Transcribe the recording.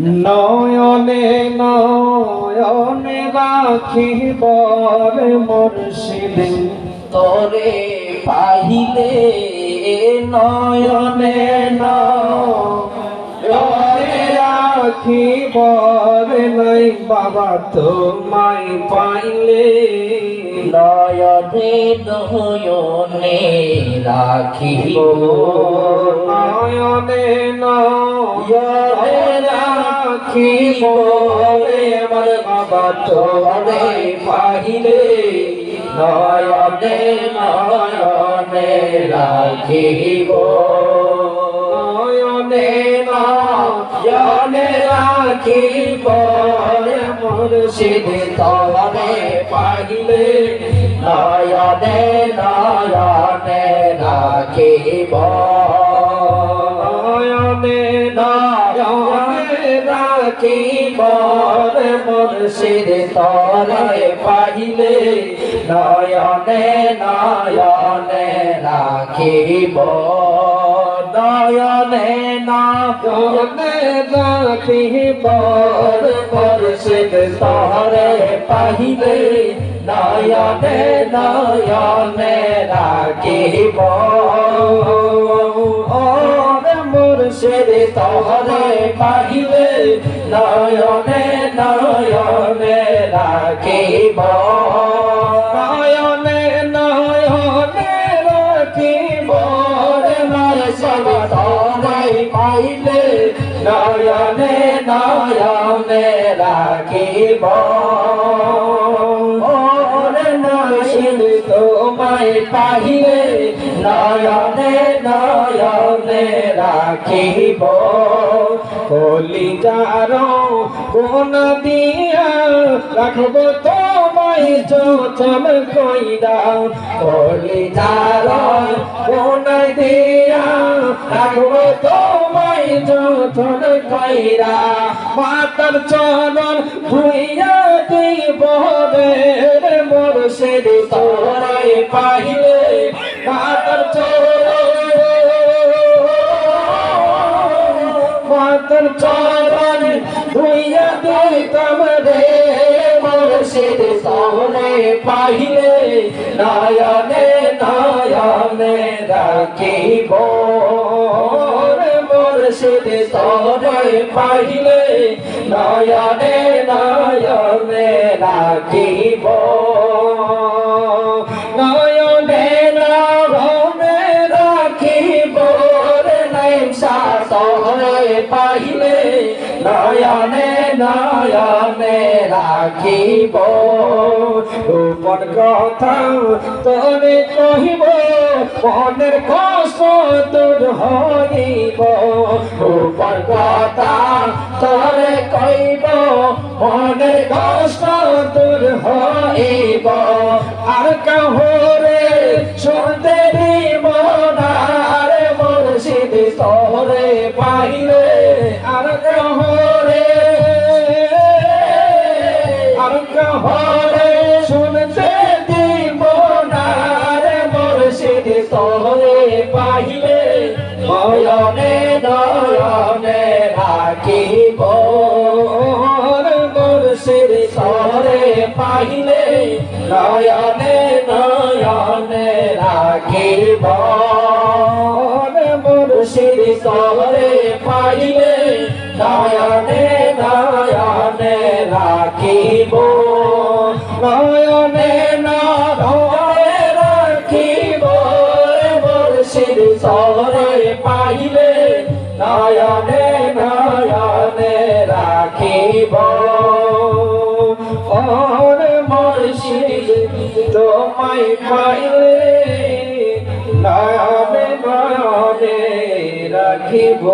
নয়নে নয়নে রাখিবর মুর্শিদ। তোরে পাহিলে নয়নে নয়নে রাখিবর নাই বাবা তোমায় পাইলে। নয়নে নয়নে রাখিব। নয়নে নয়নে রাখিবর আমার বাবা তোমায় পাইলে নয়নে নয়নে রাখিব। নয়নে নয়নে রাখিব। মুর্শিদ তরে পাইলে নয়নে নয়নে রাখিব। নয়নে নয়নে রাখিব মুর্শিদ তরে পাইলে নয়নে নয়নে রাখিব নয়নে নয়নে রাখিব মুর্শিদ তরে পাহিলে নয়নে নয়নে রাখিব। তরে পাহিলে নয়নে নয়নে রাখিব। নয়নে নয়নে রাখিব। মুর্শিদ তরে পাইলে নয়নে নয়নে রাখিব। তোমায় পাহিলে নয়নে নয়নে রাখিব কলিজার কোন দিয়া রাখব তোমায় চোচল কইরা। কলিজার কোন দিয়া রাখব তোমায় চোচল কইরা। মাতার চরণ ধুইয়া দিব রে মোর সের তোরাই পাইলে রে মুর্শিদ সামনে পাইলে নয়নে নয়নে রাখিব। মুর্শিদ সামনে পাইলে নয়নে নয়নে রাখিব। পাইলে নয়নে নয়নে রাখিব। গোপন কথা তোরে কহিব, মনের কষ্ট তোর হইব। গোপন কথা তোরে কইব মনের কষ্ট তোর হইব। আর কাহরে নয়নে নয়নে রাখিব। রে মুর্শিদ তোরে পাইলে নয়নে নয়নে রাখিব। রে মুর্শিদ তোরে পাইলে নয়নে নয়নে রাখিব। নয়নে নয়নে পাইলে নয়নে নয়নে রাখিব। ওরে মুর্শিদ তোমায় পাইলে নয়নে নয়নে রাখিব।